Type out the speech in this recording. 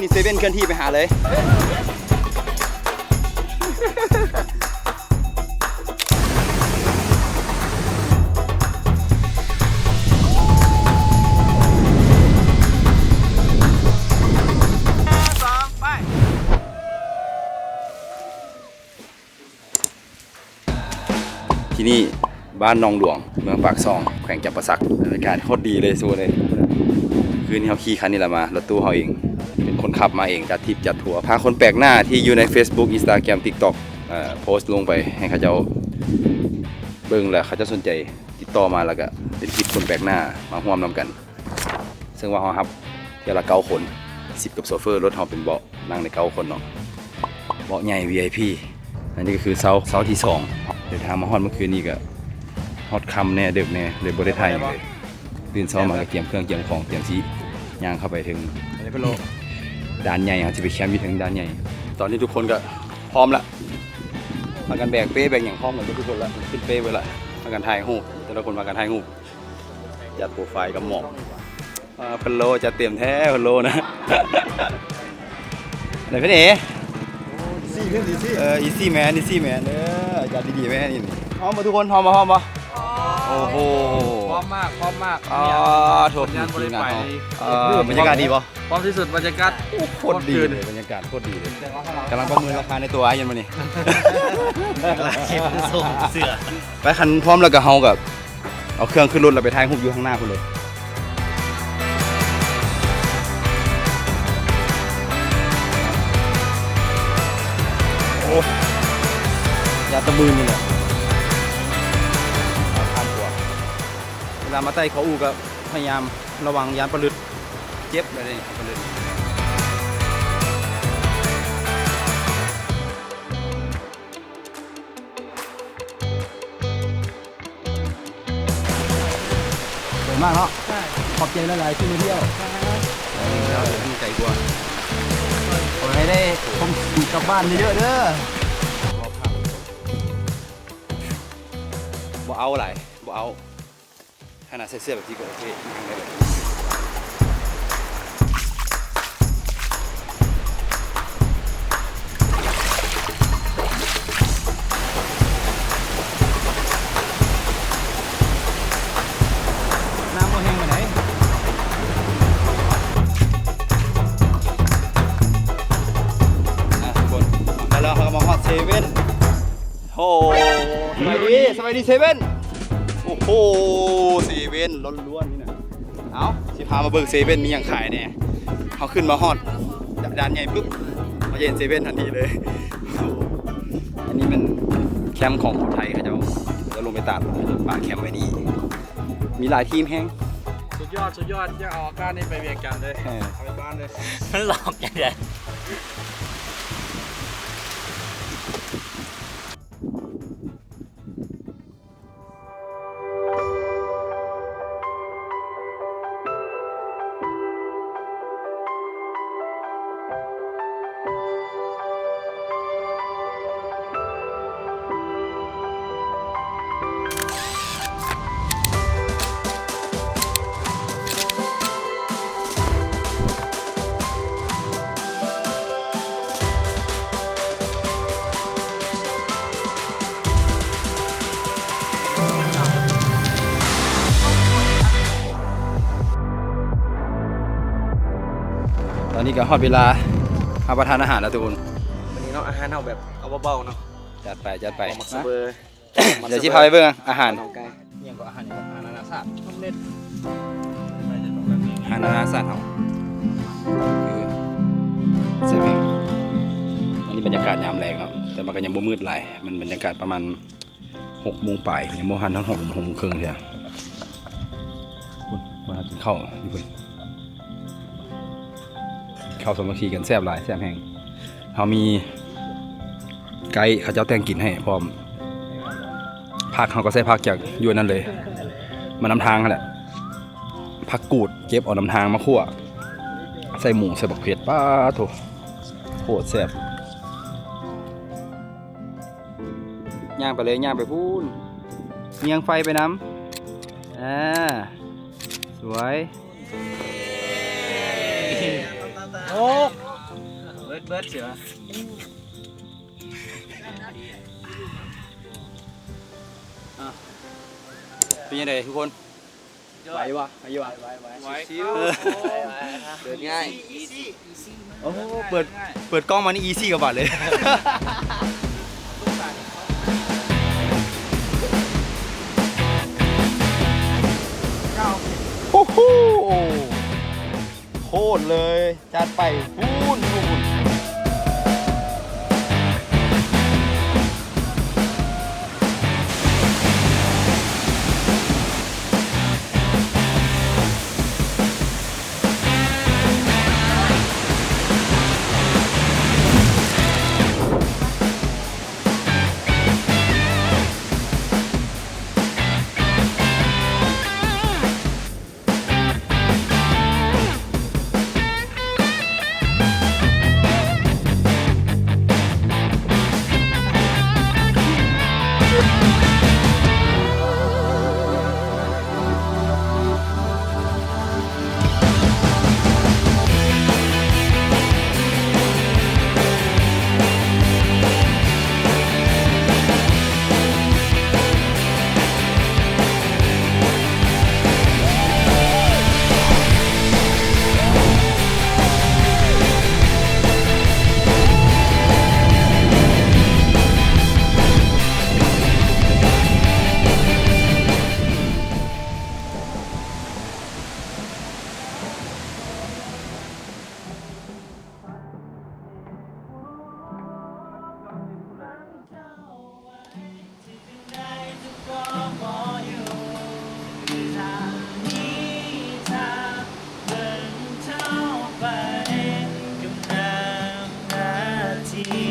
นี่เซเว่นเคลื่อนที่ไปหาเลยสองไปที่นี่บ้านนองหลวง เมืองปากซอง แขวงจับประสักบรรยากาศโคตรดีเลยสู้เลย คืนนี้เขาขี่คันนี้แหละมารถตู้เขาเอง เป็นคนขับมาเองจัดทริปจัดทัวร์พาคนแปลกหน้าที่อยู่ใน Facebook Instagram TikTok เอ่อโพสต์ลงไปให้เขาเจ้าเบิ่งแหล้วเขาจะสนใจติดต่อมาแล้วก็เป็นคลิปคนแปลกหน้ามาร่วมนำกัน ซึ่งว่าเขาครับเที่ยวละเก้าคนสิบกับโซเฟอร์รถเขาเป็นเบาะนั่งในเก้าคนเนาะเบาะใหญ่ VIP อันนี้ก็คือเซาเซาที่สองเดินทางมาฮอดเมื่อคืนนี้ก็ฮอดคำแน่เดึกแน่เลยบริไทยเลยตื่นเช้ามาก็เตรียมเครื่องเตรียมของเตรียมซีย่างเข้าไปถึง ด่านใหญ่ครับจะไปแคมป์อยู่ถึงด่านใหญ่ ตอนนี้ทุกคนก็พร้อมละมากันแบกเป้แบกอย่างพร้อมกันทุกคนละขึ้นเป้ไว้ละมากันถ่ายรูปแต่ละคนมากันถ่ายรูปจัดโปรไฟล์กับหมอกอ่าพะโลจะเตรียมแท้พะโลนะไหนพี่เอ๋สี่เพื่อนสี่สี่เออ easy man easy man เออจัดดีๆแม่นี่พร้อมมาทุกคนพร้อมมาพร้อมมาโอ้โหพร้ อมมากพร้อมมากอ่าโทษสัญญาณบริไฟเออบรรยากาศดีป่ะพร้อมที่สุดบรรยากาศโคตรดีเลยบรรยากาศโคตรดีเลยกำลังประเมินราคาในตัวไอ้ยันมานี่ราคาส่งเสือไปคันพร้อมแล้วก็เฮากับเอาเครื่องขึ้นรถแล้วไปถ่ายรูปอยู่ข้างหน้าคุณเลยโอ้ยาตะมือนี่แหละามาใต้เขาอูก็พยายามระวังยานประลึดเจ็บเลยนี่ประลึดสวยมากเนาะขอบใจหลายๆที่มาเที่ยวเราเดี๋ยวมีใจกลัวขอให้ได้ชมกลับบ้านเยอะๆเด้อบ่เอาหลายบ่เอา ขนาดใส่เสื้อแบบที่ก็โอเคยังได้เลยน้ำบ่แห้งไปไหนอะทุกคนแล้วเราก็มาฮอตเซเว่นโอ้สบายดีสบายดีเซเว่น อ้โหเซเว่นล้วนๆนี่นะเอาสิพามาเบิกเซเว่นมีอย่างขายเนี่ยเขาขึ้นมาฮอตด้านใหญ่ปุ๊บมาเย็นเซเว่นทันทีเลยโอ้อันนี้เป็นแคมป์ของคนไทยเขาจะจะลงไปตัดป่าแคมป์ไว้นี่มีหลายทีมแห้งสุดยอดสุดยอดอยากเอาอาการนี้ไปเวียงจันทร์เลยเออเอาไปบ้านเลยมันหลอกอย่างเดียว นนี้ก็ฮอตเวลารับประทานอาหารแล้วทุกคนวันนี้เนาะอาหารเอาแบบเอาเบาๆเนาะจัดไปจัดไปเอามาสเบอร์เดี๋ยวที่พาไปเบิ่งอาหารน้องไก่ยังก็อาหารอาหารนานาชาติต้มเล็ดอาหารนานาชาติเฮาคือเซเว่นอันนี้บรรยากาศยามแรงครับแต่มันก็ยังบ่มืดหลายมันบรรยากาศประมาณ6โมงปลายยังบ่ทันทั้ง6 6โมงครึ่งเดียวคุณมากินข้าวอยู่คุณ ข้าวสมัคคีกันแซ่บหลายแซ่บแห้งเฮามีไก่เขาเจ้าแต่งกินให้พร้อมผักเขาก็ใส่ผักจากยวนนั่นเลย มาน้ำทางกันแหละผักกูดเก็บเอานำทางมาคั่วใส่หมูใส่บักเผ็ดป้าโถโคตรแซ่บย่างไปเลยย่างไปพูนเมียงไฟไปน้ำอ่าสวย โอ้ดเบิร์ดเสือเป็นยังไงทุกคนไหววะไหววะไว้เออเดินง่าย โอ้เปิด เปิดกล้องมานี่อีซี่กับบัตรเลย โคตรเลย จัดไปพูนพูน You.